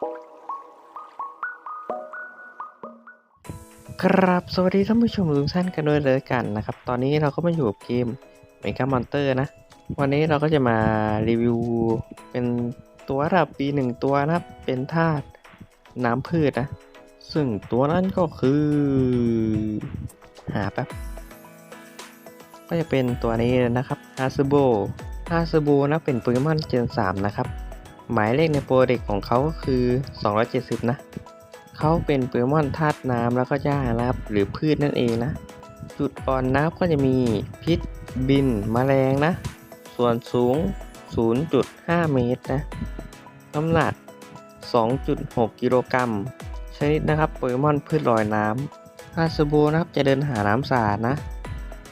ครับสวัสดีท่านผู้ชมทุกท่านกันด้วยเลยกันนะครับ ตอนนี้เราก็มาอยู่กับเกม Mega Monster นะ วันนี้เราก็จะมารีวิว เป็นตัวระดับปีหนึ่งตัวนะครับ เป็นธาตุน้ำพืชนะ ซึ่งตัวนั้นก็คือ หาแป๊บ ก็จะเป็นตัวนี้นะครับฮาซ b โบฮาซ b โบนะเป็นโปเกมอนเจน3 นะครับ หมายเลขในโปรเด็กของเขาก็คือ 270 นะ เขาเป็นโปเกมอนธาตุน้ำแล้วก็หญ้านะครับ หรือพืชนั่นเองนะ จุดอ่อนน้ำก็จะมีพิษบินมแมลงนะ ส่วนสูง 0.5 เมตรนะ น้ำหนัก 2.6 กิโลกรัม ชนิดนะครับโปเกมอนพืชลอยน้ำฮาสโบนะครับจะเดินหาน้ำสาดนะ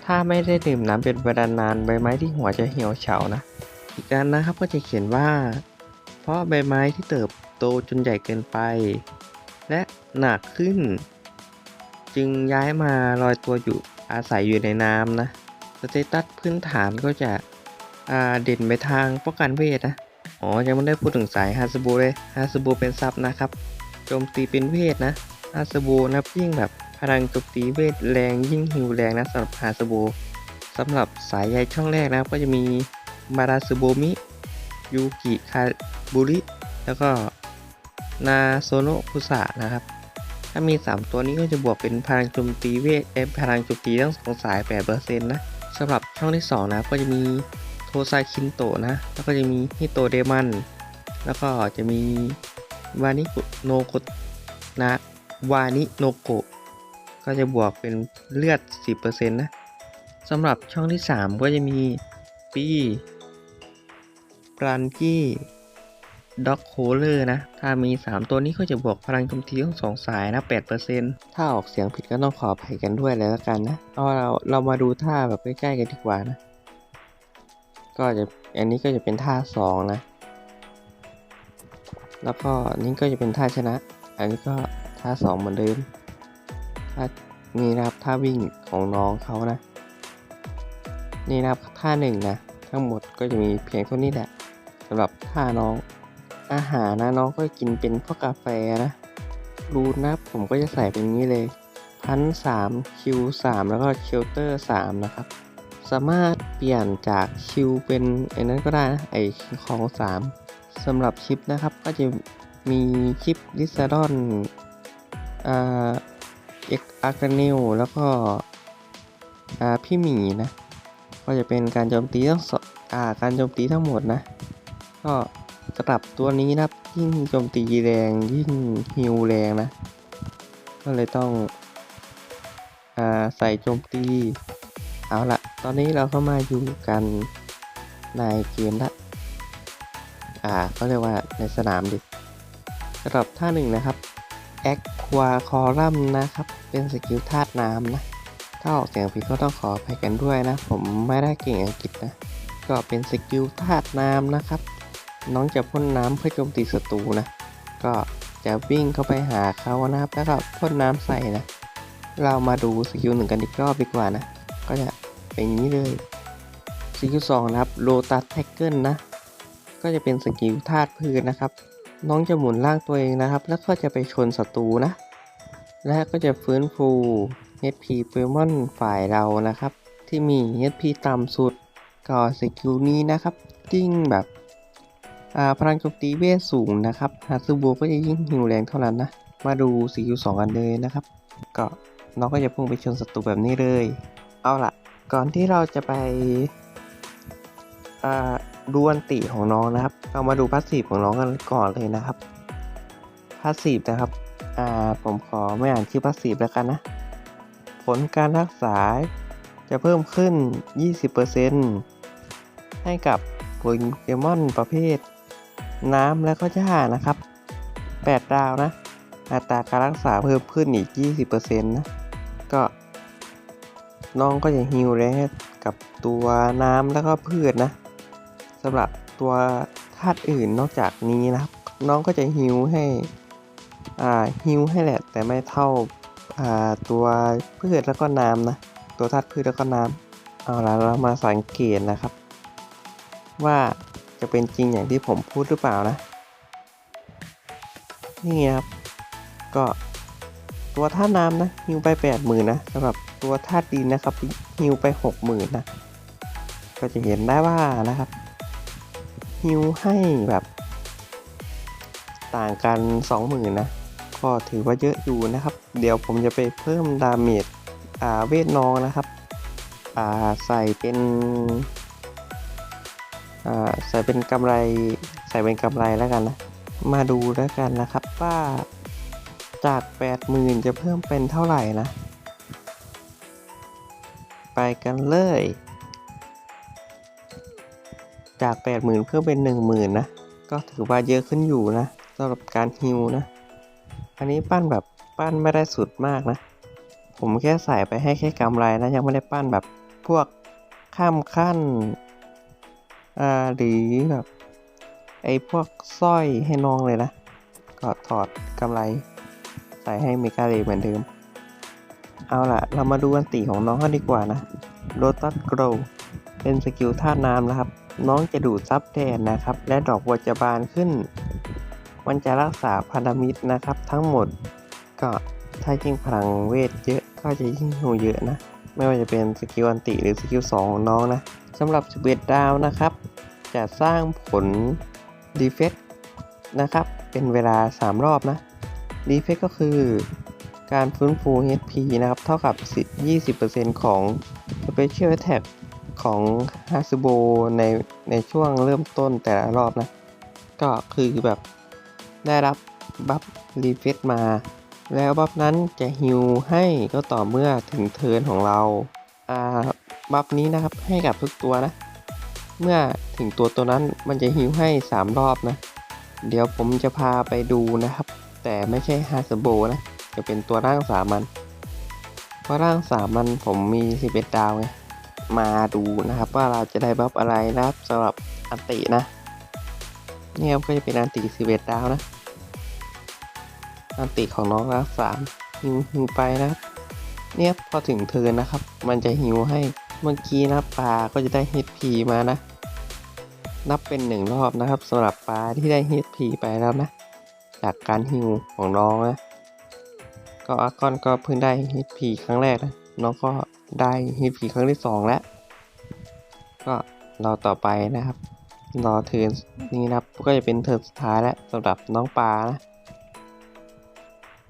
ถ้าไม่ได้ดื่มน้ำเป็นเวลานานใบไม้ที่หัวจะเหี่ยวเฉานะ อีกอันนะครับก็จะเขียนว่า ราะใบไม้ที่เติบโตจนใหญ่เกินไป และหนักขึ้น จึงย้ายมาลอยตัวอยู่อาศัยอยู่ในน้ำนะสเตตัสพื้นฐานก็จะเด่นไปทางป้องกันเวทนะ อ๋อ ยังไม่ได้พูดถึงสายฮาสบูเลยฮาสบูเป็นซับนะครับโจมตีเป็นเวทนะฮาสบูนะยิ่งแบบพลังโจมตีเวทแรงยิ่งฮิวแรงนะสำหรับฮาสบูสำหรับสายใยช่องแรกนะก็จะมีมาราสโบมิ ยูกิคาบุริ แล้วก็นาโซโนคุสะนะครับ ถ้ามี 3 ตัวนี้ก็จะบวกเป็นพลังโจมตีเวทเอฟพลังโจมตีทั้งสองสาย 8%นะสำหรับช่องที่ 2 นะก็จะมีโทซาคินโตนะ แล้วก็จะมีฮิโตเดมัน แล้วก็จะมีวานิกุโนโกะนะวานิโนโกะก็จะบวกเป็นเลือด 10%นะสำหรับช่องที่ 3 ก็จะมีปี ปรันกี้ด็อกโคเลอร์นะ ถ้ามี 3 ตัวนี้ก็จะบวกพลังโจมตีทั้งสองสายนะ 8%ถ้าออกเสียงผิดก็ต้องขออภัยกันด้วยเลยละกันนะ เอาเราเรามาดูท่าแบบใกล้ๆกันดีกว่านะ ก็จะอันนี้ก็จะเป็นท่า 2 นะ แล้วก็นี่ก็จะเป็นท่าชนะ อันนี้ก็ท่า 2 เหมือนเดิมท่านี่นะครับท่าวิ่งของน้องเขานะ นี่นะครับท่าหนึ่งนะ ทั้งหมดก็จะมีเพียงเท่านี้แหละ สำหรับท่าน้อง อาหารนะน้องก็กินเป็นพวกกาแฟนะรูทนะผมก็จะใส่เป็นนี้เลยพันสามคิวสามแล้วก็เชลเตอร์สามนะครับ สามารถเปลี่ยนจากคิวเป็นไอ้นั้นก็ได้นะไอ้ของสามสำหรับชิปนะครับก็จะมีชิปลิซาดอนอ่าเอ็กอาร์เนลแล้วก็อ่าพี่หมีนะ ก็จะเป็นการโจมตีทั้งสองอ่าการโจมตีทั้งหมดนะ ก็สำหรับตัวนี้นะครับ ยิ่งโจมตีแรงยิ่งฮิวแรงนะ ก็เลยต้องอใส่โจมตี เอาละตอนนี้เราเข้ามาอยู่กันในเกมละอ่าก็เรียกว่าในสนามดิสำหรับท่าหนึ่งนะครับ a q u a c o r u m นะครับ เป็นสกิลธาตุน้ำนะ ถ้าออกเสียงผิดก็ต้องขออภัยกันด้วยนะ ผมไม่ได้เก่งอังกฤษนะ ก็เป็นสกิลธาตุน้ำนะครับ น้องจะพ่นน้ำเพื่อโจมตีศัตรูนะ ก็จะวิ่งเข้าไปหาเขานะครับ แล้วก็พ่นน้ำใส่นะ เรามาดูสกิลหนึ่งกันอีกรอบดีกว่านะ ก็จะเป็นอย่างนี้เลยสกิลสองนะครับโลตัสแท็กเกิลนะ ก็จะเป็นสกิลธาตุพืชนะครับ น้องจะหมุนร่างตัวเองนะครับ แล้วก็จะไปชนศัตรูนะ และก็จะฟื้นฟู HP โปเกมอนฝ่ายเรานะครับ ที่มี HP ต่ำสุด ก็สกิลนี้นะครับยิ่งแบบ พลังโจมตีเวทสูงนะครับฮาซูโบก็จะยิ่งหิวแรงเท่านั้นนะ มาดูสกิลสองกันเลยนะครับ ก็น้องก็จะพุ่งไปชนศัตรูแบบนี้เลย เอาล่ะ ก่อนที่เราจะไปดูอันติของน้องนะครับ เรามาดูพาสซีฟของน้องกันก่อนเลยนะครับ พาสซีฟนะครับอ่าผมขอไม่อ่านชื่อพาสซีฟแล้วกันนะ ผลการรักษาจะเพิ่มขึ้น 20%ให้กับโปเกมอนประเภท น้ำและก็หญ้านะครับ 8 ดาวนะ อัตราการรักษาเพิ่มขึ้นอีก 20%นะ ก็น้องก็จะฮิวแรงกับตัวน้ำแล้วก็พืชนะสำหรับตัวธาตุอื่นนอกจากนี้นะครับ น้องก็จะฮิวให้อ่าฮิวให้แหละแต่ไม่เท่าอ่าตัวพืชแล้วก็น้ำนะตัวธาตุพืชแล้วก็น้ำเอาละเรามาสังเกตนะครับ ว่า จะเป็นจริงอย่างที่ผมพูดหรือเปล่านะ นี่ครับ ก็ตัวธาน้ำนะฮิวไปแปดหมื่นนะสำหรับตัวธาตุดินนะครับฮิวไปหกหมื่นนะ ก็จะเห็นได้ว่านะครับฮิวให้แบบ ต่างกันสองหมื่นนะก็ถือว่าเยอะอยู่นะครับ เดี๋ยวผมจะไปเพิ่มดาเมจอาเวทน้องนะครับใส่เป็น ใส่เป็นกำไรใส่เป็นกำไรแล้วกันนะ มาดูแล้วกันนะครับว่าจาก 80,000 จะเพิ่มเป็นเท่าไหร่นะ ไปกันเลย จาก 80,000 เพิ่มเป็น 10,000 นะ ก็ถือว่าเยอะขึ้นอยู่นะสำหรับการฮิวนะ อันนี้ปั้นแบบปั้นไม่ได้สุดมากนะ ผมแค่ใส่ไปให้แค่กำไรนะ ยังไม่ได้ปั้นแบบพวกข้ามขั้น อ่าหรือแบบไอ้พวกสร้อยให้น้องเลยนะ ก็ถอดกำไร ใส่ให้เมกาเลเหมือนเดิม เอาล่ะ เรามาดูอันติของน้องกันดีกว่านะโ o ตัสโกรเป็นสกิลธาตุน้ำนะครับ น้องจะดูดซับแทนนะครับ และดอกบัวจะบานขึ้น มันจะรักษาพันธมิตรนะครับ ทั้งหมดก็ถ้ายิ่งพลังเวทเยอะก็จะยิ่งหิวเยอะนะ ไม่ว่าจะเป็นสกิลอันติหรือสกิล2ของน้องนะสำหรับ11ดาวนะครับ จะสร้างผล ดีเฟกนะครับ เป็นเวลา 3 รอบนะ ดีเฟกก็คือการฟื้นฟู HP นะครับ เท่ากับ 20%ของ Special Attack ของฮา s โบในในช่วงเริ่มต้นแต่ละรอบนะ ก็คือแบบได้รับบัฟรีเฟกมา แล้วบัฟนั้นจะฮิวให้ก็ต่อเมื่อถึงเทิร์นของเรา อ่า บัฟนี้นะครับให้กับทุกตัวนะ เมื่อถึงตัวตัวนั้นมันจะฮิวให้ 3 รอบนะ เดี๋ยวผมจะพาไปดูนะครับ แต่ไม่ใช่ฮาสโบนะ จะเป็นตัวร่างสามัญเพราะร่างสามัญผมมี 11 ดาวไง มาดูนะครับว่าเราจะได้บัฟอะไรนะครับสำหรับอันตินะเนี่ยครับก็จะเป็นอันติ 11 ดาวนะ อันติของน้องรักสามฮิวฮิวไปนะครับเนี่ยพอถึงเทินนะครับ มันจะฮิวให้ เมื่อกี้นะปลาก็จะได้ HP มานะ นับเป็นหนึ่งรอบนะครับสำหรับปลาที่ได้ HP ไปแล้วนะ จากการฮิวของน้องนะก็อากอนก็เพิ่งได้ HP ครั้งแรกนะน้องก็ได้ HP ครั้งที่ 2 แล้ว ก็รอต่อไปนะครับรอเทิร์นนี้นะครับก็จะเป็นเทิร์นสุดท้ายแล้วสำหรับน้องปลานะ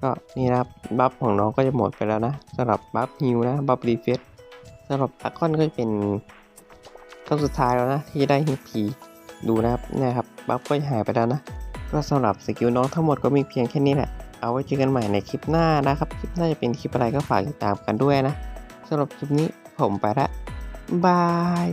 ก็นี่นะครับบัฟของน้องก็จะหมดไปแล้วนะสำหรับบัฟฮิวนะบัฟรีเฟส สำหรับอาคอนก็เป็นครั้งสุดท้ายแล้วนะที่ได้ฮิตพีดูนะครับเนะครับบัฟก็จะหายไปแล้วนะ ก็สำหรับสกิลน้องทั้งหมดก็มีเพียงแค่นี้แหละ เอาไว้เจอกันใหม่ในคลิปหน้านะครับ คลิปหน้าจะเป็นคลิปอะไรก็ฝากติดตามกันด้วยนะสำหรับคลิปนี้ผมไปละบาย